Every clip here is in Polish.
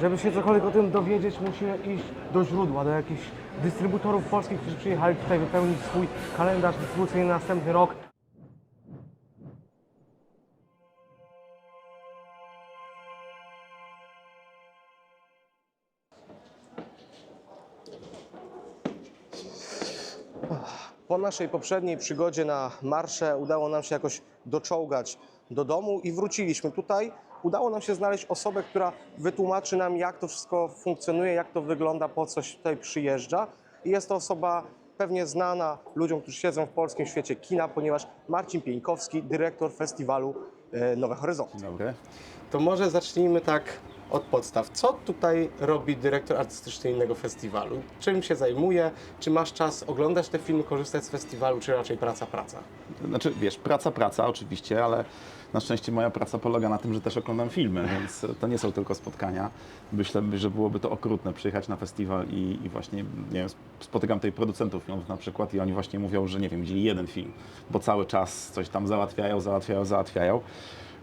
żeby się cokolwiek o tym dowiedzieć, musimy iść do źródła, do jakichś dystrybutorów polskich, którzy przyjechali tutaj wypełnić swój kalendarz dystrybucyjny na następny rok. Po naszej poprzedniej przygodzie na marsze udało nam się jakoś doczołgać do domu i wróciliśmy tutaj. Udało nam się znaleźć osobę, która wytłumaczy nam, jak to wszystko funkcjonuje, jak to wygląda, po coś tutaj przyjeżdża. I jest to osoba pewnie znana ludziom, którzy siedzą w polskim świecie kina, ponieważ Marcin Pieńkowski, dyrektor festiwalu Nowe Horyzonty. Dobry. To może zacznijmy tak od podstaw. Co tutaj robi dyrektor artystyczny innego festiwalu? Czym się zajmuje? Czy masz czas oglądać te filmy, korzystać z festiwalu, czy raczej praca, praca? Znaczy, wiesz, praca, praca oczywiście, ale na szczęście moja praca polega na tym, że też oglądam filmy, więc to nie są tylko spotkania. Myślę, że byłoby to okrutne przyjechać na festiwal i, i właśnie, nie wiem, spotykam tutaj producentów filmów na przykład i oni właśnie mówią, że nie wiem, widzieli jeden film, bo cały czas coś tam załatwiają, załatwiają, załatwiają.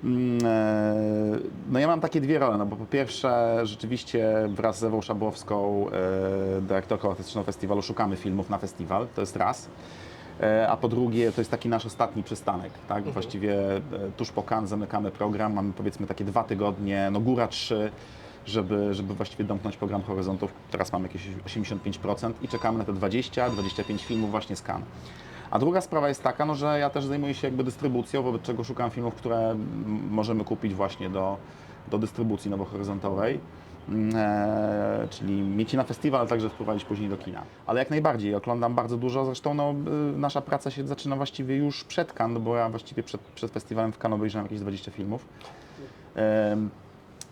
Mm, e, No ja mam takie dwie role, no bo po pierwsze rzeczywiście wraz z Ewą Szabłowską, e, dyrektorką artystyczną festiwalu, szukamy filmów na festiwal, to jest raz. E, A po drugie, to jest taki nasz ostatni przystanek, tak? Właściwie e, tuż po Cannes zamykamy program, mamy powiedzmy takie dwa tygodnie, no góra trzy, żeby, żeby właściwie domknąć program Horyzontów. Teraz mamy jakieś 85% i czekamy na te 20-25 filmów właśnie z Cannes. A druga sprawa jest taka, no, że ja też zajmuję się jakby dystrybucją, wobec czego szukam filmów, które możemy kupić właśnie do, do dystrybucji nowohoryzontowej. Mm, E, czyli mieć je na festiwal, ale także wprowadzić później do kina. Ale jak najbardziej, oglądam bardzo dużo, zresztą no, y, nasza praca się zaczyna właściwie już przed Cannes, bo ja właściwie przed, przed festiwalem w Cannes obejrzałem jakieś 20 filmów. Em,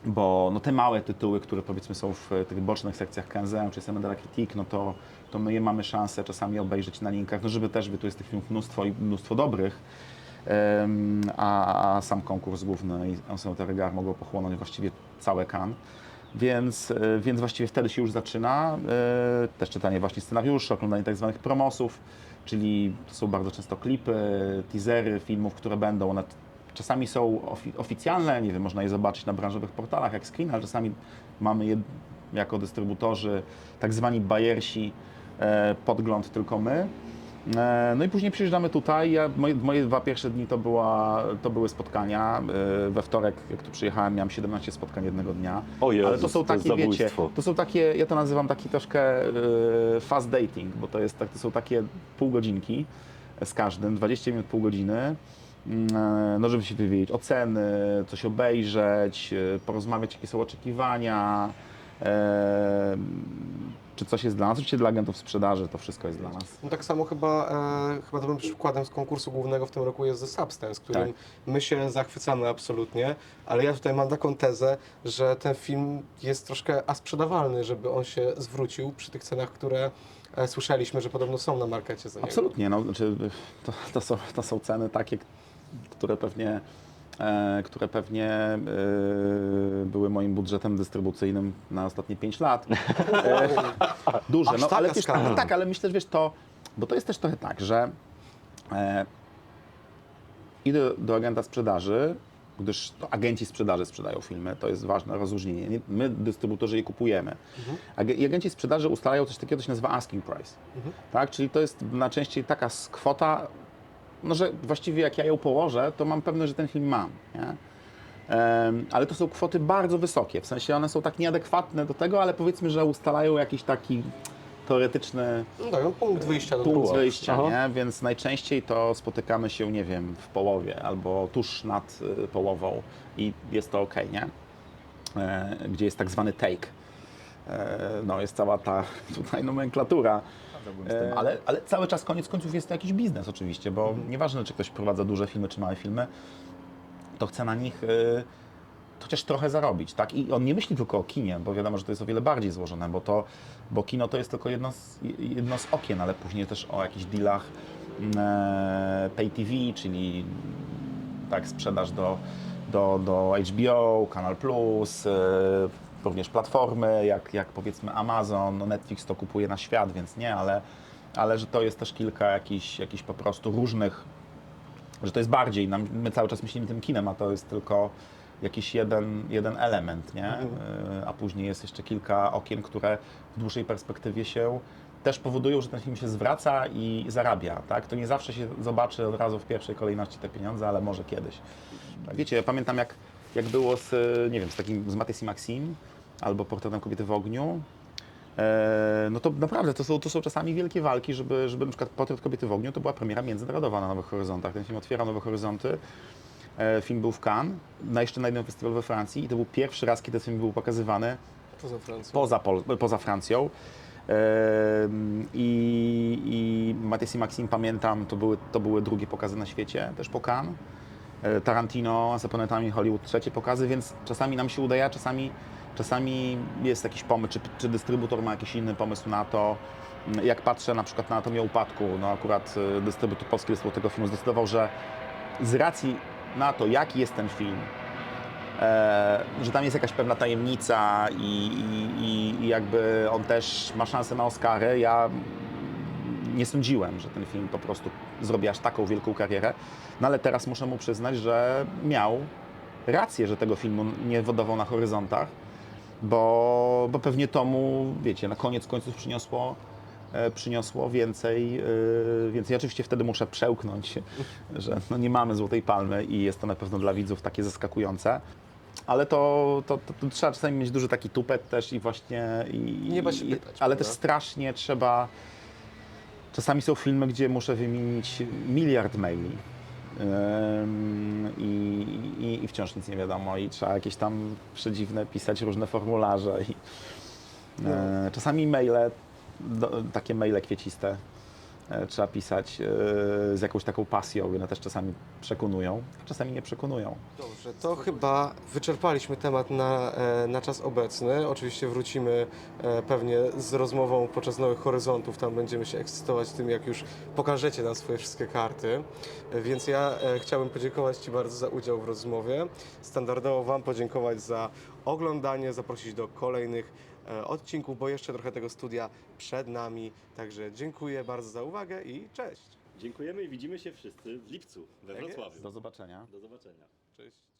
bo no, te małe tytuły, które powiedzmy są w e, tych bocznych sekcjach Cannes czy Semaine de la Critique, no to, to my je mamy szansę czasami obejrzeć na linkach, no żeby też, by tu jest tych filmów mnóstwo i mnóstwo dobrych, Em, a, a sam konkurs główny i Ancien Regard mogą pochłonąć właściwie całe Cannes. Więc, e, więc właściwie wtedy się już zaczyna e, też czytanie właśnie scenariuszy, oglądanie tak zwanych promosów, czyli to są bardzo często klipy, teasery filmów, które będą. One czasami są ofi- oficjalne, nie wiem, można je zobaczyć na branżowych portalach jak Screen, ale czasami mamy je jako dystrybutorzy, tak zwani bajersi, e, podgląd tylko my. E, No i później przyjeżdżamy tutaj. Ja, moje, moje dwa pierwsze dni to, była, to były spotkania. E, We wtorek, jak tu przyjechałem, miałem 17 spotkań jednego dnia. O Jezus, Ale to są to takie, wiecie, zabójstwo. to są takie, ja to nazywam taki troszkę e, fast dating, bo to, jest, tak, to są takie pół godzinki z każdym, 20 minut, pół godziny. Mm, e, No, żeby się wywiedzieć oceny, coś obejrzeć, e, porozmawiać, jakie są oczekiwania, e, czy coś jest dla nas. Oczywiście dla agentów sprzedaży to wszystko jest dla nas. No tak samo chyba, e, chyba dobrym przykładem z konkursu głównego w tym roku jest The Substance, którym Tak. my się zachwycamy absolutnie, ale ja tutaj mam taką tezę, że ten film jest troszkę asprzedawalny, żeby on się zwrócił przy tych cenach, które e, słyszeliśmy, że podobno są na markecie za niego. Absolutnie, no, znaczy, to, to, są, to są ceny takie, które pewnie, e, które pewnie e, były moim budżetem dystrybucyjnym na ostatnie 5 lat. E, duże, no, ale wiesz, tak, tak, ale myślę, że wiesz, to, bo to jest też trochę tak, że idę do agenta sprzedaży, gdyż to agenci sprzedaży sprzedają filmy, to jest ważne rozróżnienie. Nie- My, dystrybutorzy, je kupujemy. Ag- I agenci sprzedaży ustalają coś takiego, co się nazywa asking price. Tak? Czyli to jest najczęściej taka kwota, no, że właściwie jak ja ją położę, to mam pewność, że ten film mam. Nie? Ale to są kwoty bardzo wysokie, w sensie one są tak nieadekwatne do tego, ale powiedzmy, że ustalają jakiś taki teoretyczny No tak, no, punkt wyjścia do punkt tego. wyjścia, Aha. nie? więc najczęściej to spotykamy się, nie wiem, w połowie albo tuż nad y, połową i jest to ok, nie? E, gdzie jest tak zwany take. E, no jest cała ta tutaj nomenklatura. Ale, ale cały czas koniec końców jest to jakiś biznes oczywiście, bo nieważne czy ktoś prowadza duże filmy czy małe filmy, to chce na nich y, chociaż trochę zarobić, tak? I on nie myśli tylko o kinie, bo wiadomo, że to jest o wiele bardziej złożone, bo, to, bo kino to jest tylko jedno z, jedno z okien, ale później też o jakichś dealach mm, e, pay TV, czyli tak, sprzedaż do, do, do HBO, Kanal Plus, e, również platformy, jak, jak powiedzmy Amazon, no Netflix to kupuje na świat, więc nie, ale, ale że to jest też kilka jakichś, jakichś po prostu różnych że to jest bardziej, nam, my cały czas myślimy tym kinem, a to jest tylko jakiś jeden, jeden element, nie? Mhm. E, A później jest jeszcze kilka okien, które w dłuższej perspektywie się też powodują, że ten film się zwraca i zarabia, tak? To nie zawsze się zobaczy od razu w pierwszej kolejności te pieniądze, ale może kiedyś. Tak, wiecie, ja pamiętam jak, jak było z, nie wiem, z takim, z Matys i Maxim, albo Portretem kobiety w ogniu, E, no to naprawdę to są, to są czasami wielkie walki, żeby, żeby na przykład Portret kobiety w ogniu to była premiera międzynarodowa na Nowych Horyzontach. Ten film otwierał Nowe Horyzonty. E, Film był w Cannes, na jeszcze na jednym festiwalu we Francji i to był pierwszy raz, kiedy ten film był pokazywany Poza Francją. poza, Pol poza Francją. I, i Matisse i Maxim pamiętam, to były, to były drugie pokazy na świecie, też po Cannes. E, Tarantino, za planetami Hollywood trzecie pokazy, więc czasami nam się udaje, czasami, czasami jest jakiś pomysł, czy, czy dystrybutor ma jakiś inny pomysł na to. Jak patrzę na przykład na Anatomię Upadku, no akurat e, dystrybutor polski dystrybutor tego filmu zdecydował, że z racji na to, jaki jest ten film, e, że tam jest jakaś pewna tajemnica i, i, i jakby on też ma szansę na Oscary. Ja nie sądziłem, że ten film po prostu zrobi aż taką wielką karierę, no ale teraz muszę mu przyznać, że miał rację, że tego filmu nie wodował na horyzontach, bo, bo pewnie to mu, wiecie, na koniec końców przyniosło e, przyniosło więcej, e, więcej. Oczywiście wtedy muszę przełknąć, że no nie mamy Złotej Palmy i jest to na pewno dla widzów takie zaskakujące. Ale to, to, to, to trzeba czasami mieć duży taki tupet też i właśnie... I, Nie bać się i- pytać, Ale prawda? też strasznie trzeba... Czasami są filmy, gdzie muszę wymienić miliard maili. I, i, I wciąż nic nie wiadomo, i trzeba jakieś tam przedziwne pisać różne formularze. I, e, czasami maile, takie maile kwieciste trzeba pisać e, z jakąś taką pasją, one też czasami przekonują, a czasami nie przekonują. Dobrze, to chyba wyczerpaliśmy temat na, e, na czas obecny. Oczywiście wrócimy e, pewnie z rozmową podczas Nowych Horyzontów. Tam będziemy się ekscytować tym, jak już pokażecie nam swoje wszystkie karty. E, Więc ja e, chciałbym podziękować Ci bardzo za udział w rozmowie. Standardowo Wam podziękować za oglądanie, zaprosić do kolejnych e, odcinków, bo jeszcze trochę tego studia przed nami. Także dziękuję bardzo za uwagę i cześć. Dziękujemy i widzimy się wszyscy w lipcu we Tak jest. Wrocławiu. Do zobaczenia. Do zobaczenia. Cześć.